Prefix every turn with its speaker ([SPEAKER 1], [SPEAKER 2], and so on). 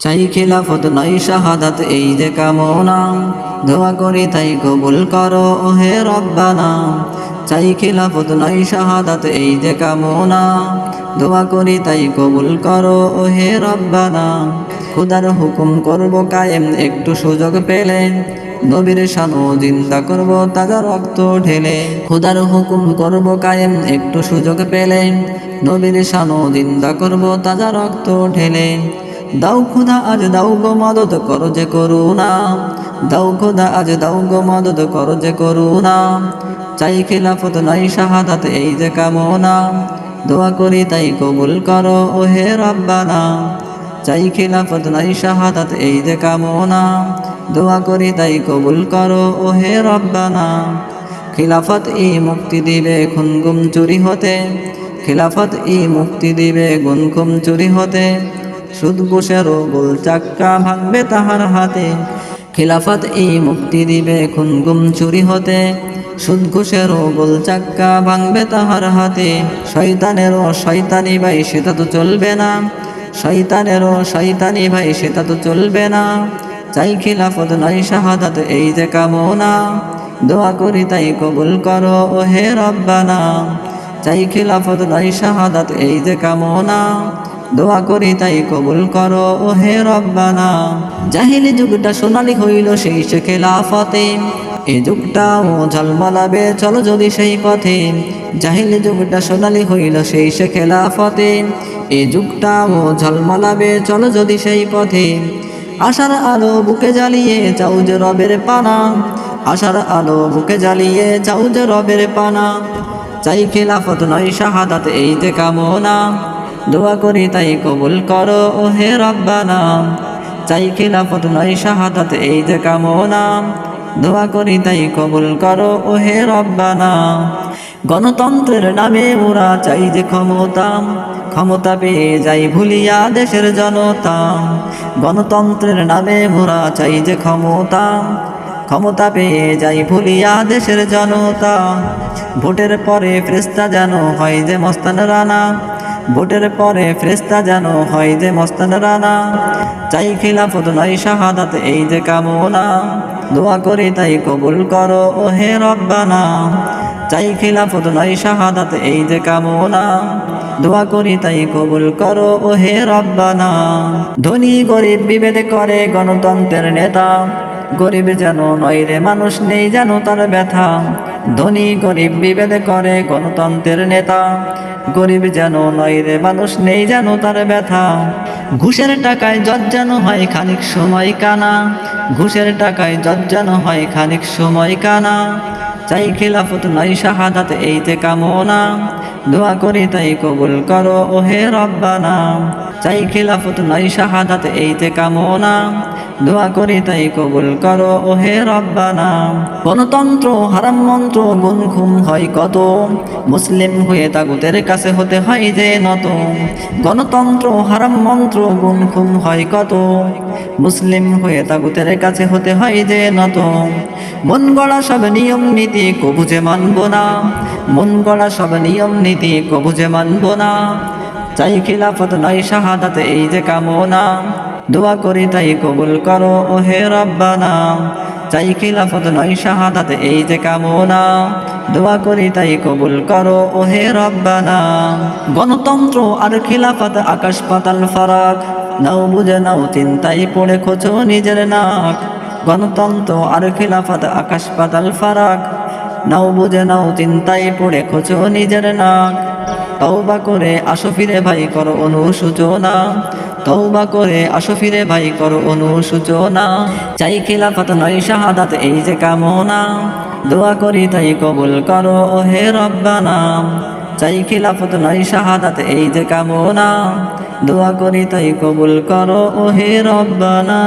[SPEAKER 1] চাই খিলাফত নয় শাহাদাত, এই যে কামনা। দোয়া করি তাই কবুল করো, ওহে রব্বানা। চাই খিলাফত নয় শাহাদাত, এই যে কামনা। দোয়া করি তাই কবুল করো, ওহে রব্বানা। খুদার হুকুম করব কায়েম, একটু সুযোগ পেলে। নবীর শানো জিন্দা করব তাজা রক্ত ঢেলে। খুদার হুকুম করব কায়েম, একটু সুযোগ পেলে। নবীর শানো জিন্দা করব তাজা রক্ত ঢেলে। দাও খুদা, আজ দাও গো মদত করো যে করুণা। দাও খুদা, আজ দাও গো মদত করো যে করুণা। চাই খিলাফত নাই শাহাদাত, এই যে কামনা। দোয়া করি তাই কবুল করো, ওহে রব্বানা। চাই খিলাফত নাই শাহাদাত, এই যে কামনা। দোয়া করি তাই কবুল করো, ওহে রব্বানা। খিলাফত ই মুক্তি দিবে খুন গুম চুরি হতে। খিলাফত ই মুক্তি দিবে গুন গুম চুরি হতে। সুদ ঘুষেরও গোল চাক্কা ভাঙবে তাহার হাতে। খিলাফত এই মুক্তি দিবে খুন গুম চুরি হতে। সুদ গোল চাক্কা ভাঙবে তাহার হাতে। শয়তানেরও শয়তানি ভাই, সেটা তো চলবে না। শয়তানেরও শয়তানি ভাই, সেটা তো চলবে না। চাই খিলাফত নয় শাহাদাত, এই যে কামনা। দোয়া করি তাই কবুল করো ও হে রব্বানা। চাই খিলাফত নয় শাহাদাত, এই যে কামনা। দোয়া করি তাই কবুল করো ও হে রব্বানা। জাহিলি যুগটা সোনালি হইল সেই সে খেলাফতে। এ যুগটা ও ঝলমলাবে চলো যদি সেই পথে। জাহিলি যুগটা সোনালি হইল সেই সে খেলাফতে। এ যুগটা ও ঝলমলাবে চলো যদি সেই পথে। আশার আলো বুকে জ্বালিয়ে চাউ যে রবের পানা। আশার আলো বুকে জ্বালিয়ে চাউ যে রবের পানা। চাই খেলাফত নয় শাহাদাত, এই যে কামনা। দোয়া করি তাই কবুল করো ও হে রব্বানা। চাই খিলাফত নয় শাহাদাত, এই যে কামনা। দোয়া করি তাই কবুল করো ও হে রব্বানা। গণতন্ত্রের নামে ওরা চাই যে ক্ষমতা। ক্ষমতা পেয়ে যাই ভুলিয়া দেশের জনতা। গণতন্ত্রের নামে মোরা চাই যে ক্ষমতা। ক্ষমতা পেয়ে যাই ভুলিয়া দেশের জনতা। ভোটের পরে ফ্রেস্তা যেন হয় যে মস্তান রানা। ভোটের পরে ফ্রেস্তা যেন হয় যে মস্তান রানা। চাই খিলাফত নয় শাহাদাত, এই যে কামনা। দোয়া করি তাই কবুল করো ও হে রব্বানা। চাই খিলাফত নয় শাহাদাত, এই যে কামনা। দোয়া করি তাই কবুল করো ও হে রব্বানা। ধনী গরিব বিভেদ করে গণতন্ত্রের নেতা। গরিব যেন নয় রে, মানুষ নেই যেন তার ব্যথা। ধনী গরিব বিভেদ করে গণতন্ত্রের নেতা। গরিব যেন নয় রে, মানুষ নেই যেন তার ব্যথা। ঘুষের টাকায় যেন হয় খানিক সময় কানা। ঘুষের টাকায় যেন হয় খানিক সময় কানা। চাই খিলাফত নয় শাহাদাত এইতে কামনা। দোয়া করি তাই কবুল করো ও হে রব্বানা। চাই খিলাফত নয় শাহাদাত এইতে কামনা। দোয়া করি তাই কবুল করো ও হে রব্বানা। গণতন্ত্র, হারাম মন্ত্র গুণ খুম হয় কত? মুসলিম হয়ে তাগুতের কাছে হতে হয় যে নত। গণতন্ত্র, হারাম মন্ত্র গুণ খুম হয় কত? মুসলিম হয়ে তাগুতের কাছে হতে হয় যে নত। মন গড়া সব নিয়ম, নীতি কবুজে মানব না। মন গড়া সব নিয়ম, নীতি কবুজে মানব না। চাই খিলাফত নয় শাহাদাত, এই যে কামনা। দোয়া করি, তাই কবুল করো ও হে রব্বানা। চাই খিলাফত নয়, শাহাদাত এই যে কামনা। দোয়া করি, তাই কবুল করো ও হে রব্বানা। গণতন্ত্র আর খিলাফত আকাশ পাতাল ফারাক। নাও বুঝে, নাও চিন্তাই পড়ে খোঁজো নিজের নাক। গণতন্ত্র আর খিলাফত আকাশ পাতাল ফারাক। নাও বুঝে, নাও চিন্তাই পড়ে খোঁজো নিজের নাক। তওবা করে, আসো ফিরে ভাই, করো অনুসূচনা তওবা করে আসো ফিরে ভাই, করো অনুসূচনা চাই খিলাফত নয় শাহাদাত, এই যে কামনা। দোয়া করি তাই কবুল করো ও হে রব্বানা। চাই খিলাফত নয় শাহাদাত, এই যে কামনা। দোয়া করি তাই কবুল করো ও হে রব্বানা।